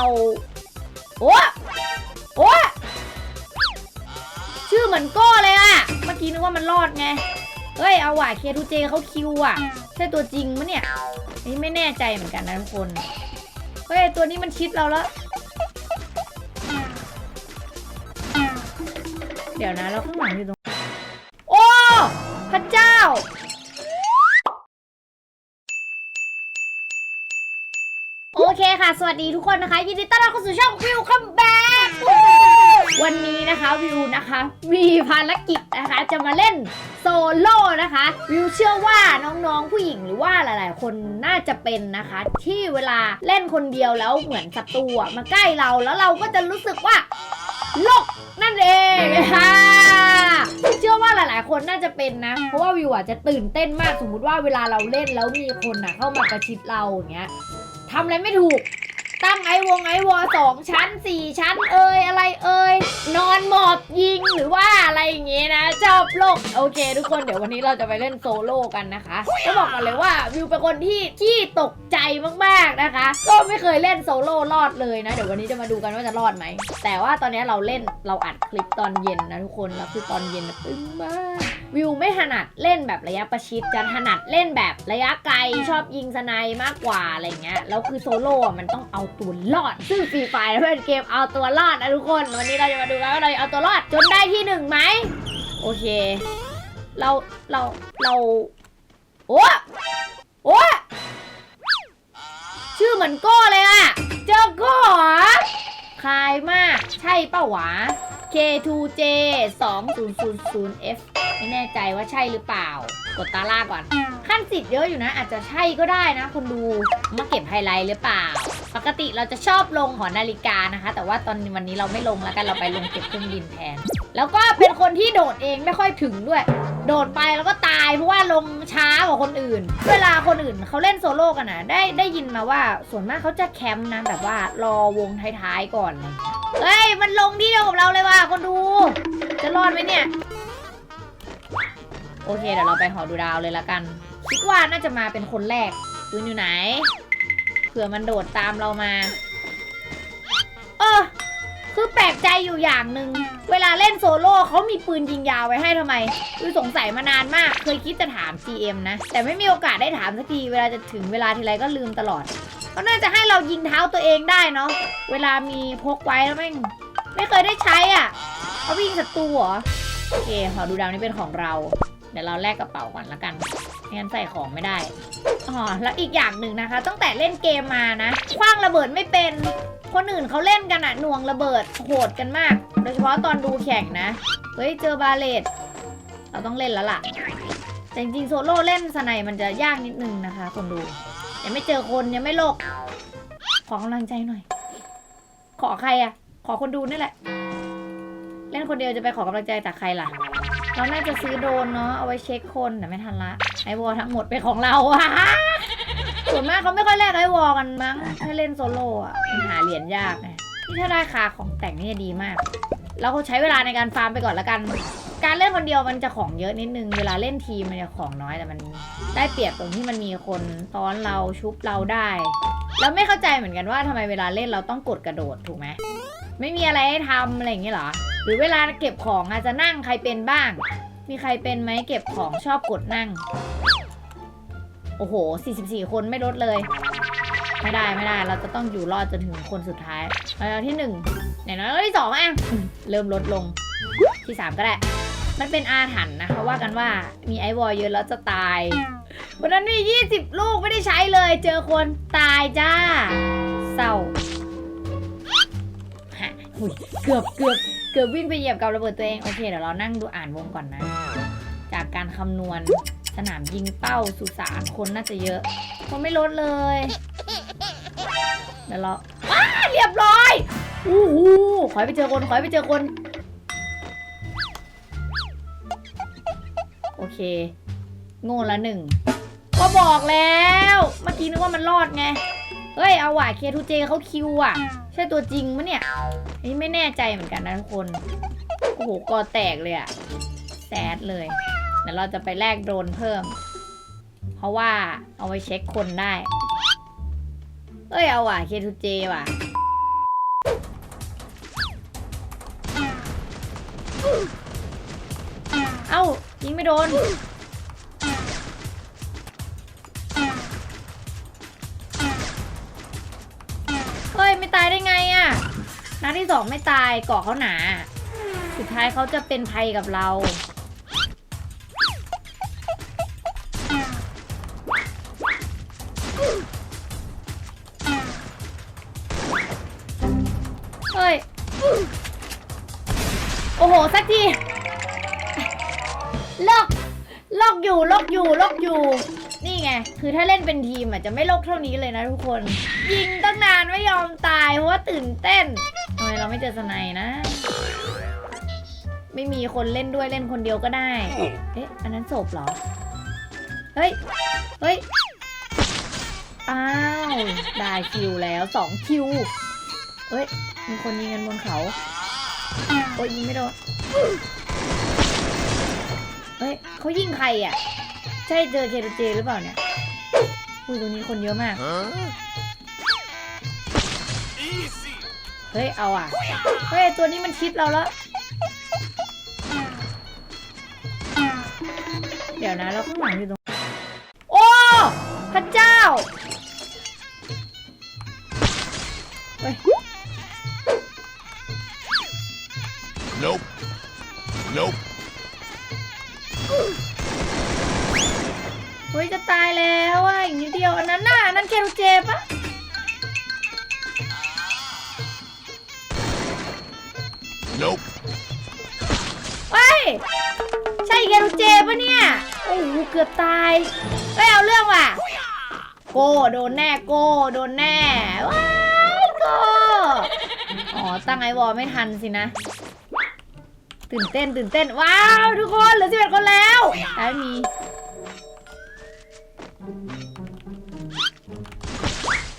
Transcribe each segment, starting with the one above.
เราโอ้โอ้ชื่อเหมือนโก้เลยอะเมื่อกี้นึกว่ามันรอดไง เฮ้ย เอาว่ะเคทูเจเขาคิวอะใช่ตัวจริงมะเนี่ยนี่ไม่แน่ใจเหมือนกันนะทุกคน เฮ้ย ตัวนี้มันชิดเราแล้ว เดี๋ยวนะแล้วข้างหลังอยู่ตรง โอ้ พระเจ้า สวัสดีทุกคนนะคะ ยินดีต้อนรับเข้าสู่ช่องวิวคัมแบ็กวันนี้นะคะวิวนะคะ มีภารกิจนะคะ จะมาเล่นโซโล่นะคะ วิวเชื่อว่าน้องๆผู้หญิงหรือว่าหลายๆ คนน่าจะเป็นนะคะ ที่เวลาเล่นคนเดียวแล้วเหมือนศัตรูอะมาใกล้เราแล้วเราก็จะรู้สึกว่าโลกนั่นเองค่ะเชื่อว่าหลาย ๆ คนน่าจะเป็นนะ เพราะว่าวิวอะจะตื่นเต้นมากสมมุติว่าเวลาเราเล่นแล้วมีคนอะเข้ามากระชิดเราอย่างเงี้ยทำอะไรไม่ถูก ตั้งไอวงไอวอสองชั้นสี่ชั้นเอ่ยอะไรเอ่ยนอนหมอบยิงหรือว่าอะไรอย่างเงี้ยนะชอบโลกโอเค ทุกคนเดี๋ยววันนี้เราจะไปเล่นโซโล่กันนะคะจะบอกกันเลยว่าวิวเป็นคนที่ที่ตกใจมากๆนะคะ ก็ไม่เคยเล่นโซโล่รอดเลยนะเดี๋ยววันนี้จะมาดูกันว่าจะรอดไหมแต่ว่าตอนนี้เราเล่นเราอัดคลิปตอนเย็นนะทุกคนแล้วคือตอนเย็นนะตึ้งมาก วิวไม่ถนัดเล่นแบบระยะประชิดจะถนัดเล่นแบบระยะไกลชอบยิงสไนมากกว่าอะไรเงี้ยแล้วคือโซโล่อะมันต้องเอาตัวรอด ซึ่งฟรีไฟเป็นเกมเอาตัวรอดนะทุกคน วันนี้เราจะมาดูกันว่าเราจะเอาตัวรอดจนได้ที่หนึ่งไหมโอเค เราเราเราโอ้โอ้ชื่อเหมือนโก้เลยอะเจอโก้เหรอคลายมาก ใช่เป้าหวา K2J 2000F ไม่แน่ใจว่าใช่หรือเปล่า กดตาล่าก่อน ขั้นสิทธิ์เยอะอยู่นะ อาจจะใช่ก็ได้นะ คนดูมาเก็บไฮไลท์หรือเปล่า ปกติเราจะชอบลงหอนาฬิกานะคะ แต่ว่าตอนวันนี้เราไม่ลงแล้วกันเราไปลงเก็บเครื่องบินแทน แล้วก็เป็นคนที่โดดเองไม่ค่อยถึงด้วย โดดไปแล้วก็ตายเพราะว่าลงช้ากว่าคนอื่น เวลาคนอื่นเขาเล่นโซโล่กันนะได้ได้ยินมาว่าส่วนมากเขาจะแคมป์นะแบบว่ารอวงท้ายๆก่อนเลยเฮ้ย มันลงที่เดียวกับเราเลยว่ะคนดู จะรอดไหมเนี่ย อเคเดี๋ยวเราไปหอดูดาวเลยละกัน คิดว่าน่าจะมาเป็นคนแรกปืนอยู่ไหน เผื่อมันโดดตามเรามา เออ คือแปลกใจอยู่อย่างหนึ่ง เวลาเล่นโซโล่เขามีปืนยิงยาวไว้ให้ทำไม คือสงสัยมานานมาก เคยคิดจะถาม GM นะ แต่ไม่มีโอกาสได้ถามสักที เวลาจะถึงเวลาทีไรก็ลืมตลอดก็น่าจะให้เรายิงเท้าตัวเองได้เนาะ เวลามีพกไว้แล้วแม่งไม่เคยได้ใช้อะเขาวิ่งศัตรูเหรอ โอเค หอดูดาวนี่เป็นของเรา เดี๋ยวเราแลกกระเป๋าก่อนละกันไม่งั้นใส่ของไม่ได้อ๋อแล้วอีกอย่างหนึ่งนะคะ ตั้งแต่เล่นเกมมานะคว้างระเบิดไม่เป็นคนอื่นเขาเล่นกันอะหน่วงระเบิดโหดกันมาก โดยเฉพาะตอนดูแข่งนะ เฮ้ยเจอบาเลตเราต้องเล่นแล้วล่ะ แต่จริงๆโซโล่เล่นสไนมันจะยากนิดนึงนะคะ คนดู ยังไม่เจอคนยังไม่โลก ขอกำลังใจหน่อย ขอใครอะขอคนดูนี่แหละ เล่นคนเดียวจะไปขอกำลังใจจากใครล่ะ เราน่าจะซื้อโดนเนาะเอาไว้เช็คคนแต่ไม่ทันละไอวอลทั้งหมดเป็นของเราอะส่วนมากเขาไม่ค่อยแลกไอวอลกันมั้งถ้าเล่นโซโล่อะมันหาเหรียญยากไงนี่ถ้าได้คาของแต่งนี่จะดีมาก เราก็ใช้เวลาในการฟาร์มไปก่อนละกัน การเล่นคนเดียวมันจะของเยอะนิดนึง เวลาเล่นทีมมันจะของน้อยแต่มันได้เปรียบตรงที่มันมีคนซ้อนเราชุบเราได้แล้วไม่เข้าใจเหมือนกันว่าทำไมเวลาเล่นเราต้องกดกระโดดถูกไหมไม่มีอะไรให้ทำอะไรอย่างเงี้ยเหรอ หรือเวลาเก็บของอาจจะนั่งใครเป็นบ้าง มีใครเป็นไหมเก็บของชอบกดนั่ง โอ้โห 44 คนไม่ลดเลย ไม่ได้ไม่ได้ เราจะต้องอยู่รอดจนถึงคนสุดท้ายเราที่หนึ่งไหนน้อยเราที่สองอะอืมเริ่มลดลงที่สามก็ได้ มันเป็นอาถรรพ์นะคะว่ากันว่ามีไอวอลเยอะแล้วจะตายวันนั้นมี 20 ลูกไม่ได้ใช้เลย เจอคนตายจ้า เศร้าเกือบเกือบ เกือบวิ่งไปเหยียบกับระเบิดตัวเอง โอเคเดี๋ยวเรานั่งดูอ่านวงก่อนนะ จากการคำนวณสนามยิงเป้าสุสานคนน่าจะเยอะคนไม่ลดเลยเดี๋ยวเราว้าเรียบร้อยอู้หูขอให้ไปเจอคนขอให้ไปเจอคน โอเค โง่ละหนึ่งก็บอกแล้ว เมื่อกี้นึกว่ามันรอดไง เฮ้ย เอาว่ะเคทูเจเขาคิวอะ ใช่ตัวจริงมะเนี่ยนี่ไม่แน่ใจเหมือนกันนะทุกคน โอ้โหกอแตกเลยอะแซดเลยเดี๋ยวเราจะไปแลกโดรนเพิ่ม เพราะว่าเอาไว้เช็คคนได้ เอ้ย เอาว่ะ K2J ว่ะเอ้ายิงไม่โดน ยไม่ตายได้ไงอะนัดที่สองไม่ตายเกาะเขาหนา สุดท้ายเขาจะเป็นภัยกับเรา เฮ้ย โอ้โห สักทีล็อกล็อกอยู่ล็อกอยู่ล็อกอยู่ นี่ไง คือถ้าเล่นเป็นทีมอะจะไม่ลกเท่านี้เลยนะทุกคน ยิงตั้งนานไม่ยอมตาย เพราะว่าตื่นเต้นทำไมเราไม่เจอสไนนะ ไม่มีคนเล่นด้วยเล่นคนเดียวก็ได้ เอ๊ะ อันนั้นศพเหรอ เฮ้ย เฮ้ย อ้าว ได้คิวแล้วสองคิว เฮ้ย มีคนยิงกันบนเขา โอ้ยยิงไม่โดนเฮ้ยเขายิงใครอะ ใช่เจอเคเจหรือเปล่าเนี่ยอุ้ยตรงนี้คนเยอะมาก เฮ้ย เอาอะ เฮ้ย ตัวนี้มันชิดเราแล้ว เดี๋ยวนะแล้วข้างหลังอยู่ตรง โอ้ พระเจ้าเฮ้ย Nope. Nope. เฮ้ยจะตายแล้วอะอีกนิดเดียวอันนั้นน่ะอันนั้นเคโรเจปะ Nope. เฮ้ยใช่เคโรเจปะเนี่ยโอ้โหเกือบตายเฮ้ยเอาเรื่องว่ะโกโดนแน่โกโดนแน่ว้ายโกอ๋อตั้งไอวอลไม่ทันสินะ ตื่นเต้นตื่นเต้นว้าว ทุกคนเหลือสิบเอ็ดคนแล้วได้มี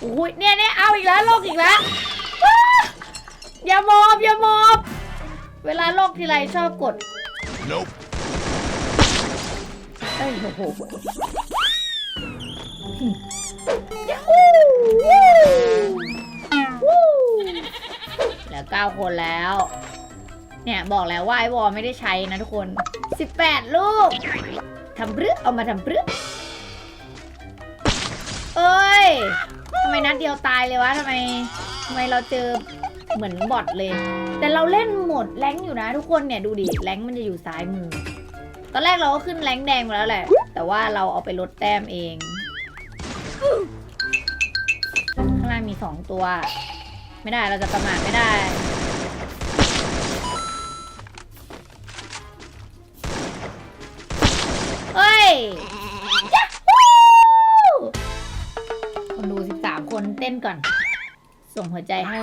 โอ้ยเนี่ยเนี่ยเอาอีกแล้วโลกอีกแล้วว้าอย่ามอบอย่ามอบเวลาโลกทีไรชอบกด Nope. เอ้ยโอ้โหยาฮูวู้วู้เหลือเก้าคนแล้ว เนี่ยบอกแล้วว่าไอวอลไม่ได้ใช้นะทุกคน 18 ลูกทำปรึกเอามาทำปรึกเอ้ยทำ ไมนัดเดียวตายเลยวะทำไมทำไมเราเจอเหมือนบอทเลย แต่เราเล่นโหมดแรงอยู่นะ ทุกคนเนี่ยดูดิแรงมันจะอยู่ซ้ายมือ ตอนแรกเราก็ขึ้นแรงแดงมาแล้วแหละ แต่ว่าเราเอาไปลดแต้มเอง ข้างล่างมีสองตัว ไม่ได้เราจะประมาทไม่ได้เฮ้ย เต้นก่อน ส่งหัวใจให้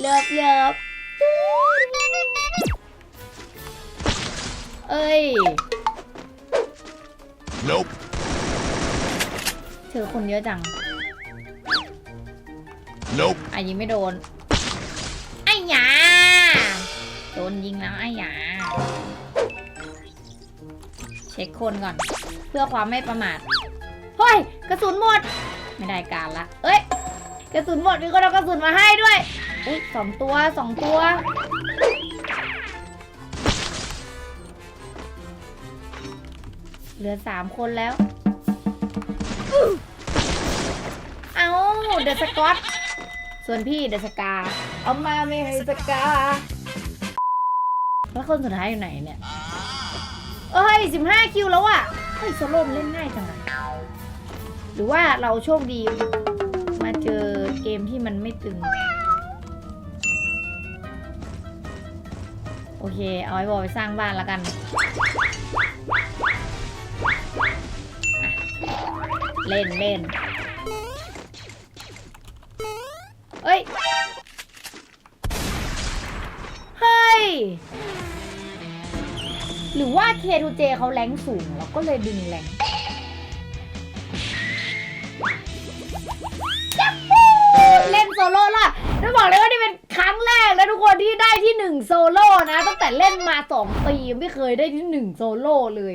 เลิฟเลิฟเอ้ย Nope. เธอคนเยอะจัง Nope. อะยิงไม่โดน ไอ้หยาโดนยิงแล้วไอ้หยาเช็คคนก่อน เพื่อความไม่ประมาทเฮ้ย กระสุนหมด ไม่ได้การละ เอ้ย กระสุนหมดมีคนเอากระสุนมาให้ด้วย อุ้ยสองตัวสองตัว เหลือสามคนแล้ว เอาเดอะสกอต ส่วนพี่เดอะสกา เอามาไม่ให้สกา แล้วคนสุดท้ายอยู่ไหนเนี่ย เอ้ยสิบห้าคิวแล้วอะเฮ้ยโซโล่มันเล่นง่ายจังอะ หรือว่าเราโชคดีมาเจอเกมที่มันไม่ตึง โอเค เอาไอ้บอไปสร้างบ้านแล้วกันเล่นเล่นเอ้ย เฮ้ย หรือว่า K2J เขาแรงสูงแล้วก็เลยดึงแรง ยัฮู้เล่นโซโล่ละจะบอกเลยว่านี่เป็นครั้งแรกแล้วทุกคนที่ได้ที่หนึ่งโซโล่นะ ตั้งแต่เล่นมาสองปีไม่เคยได้ที่หนึ่งโซโล่เลย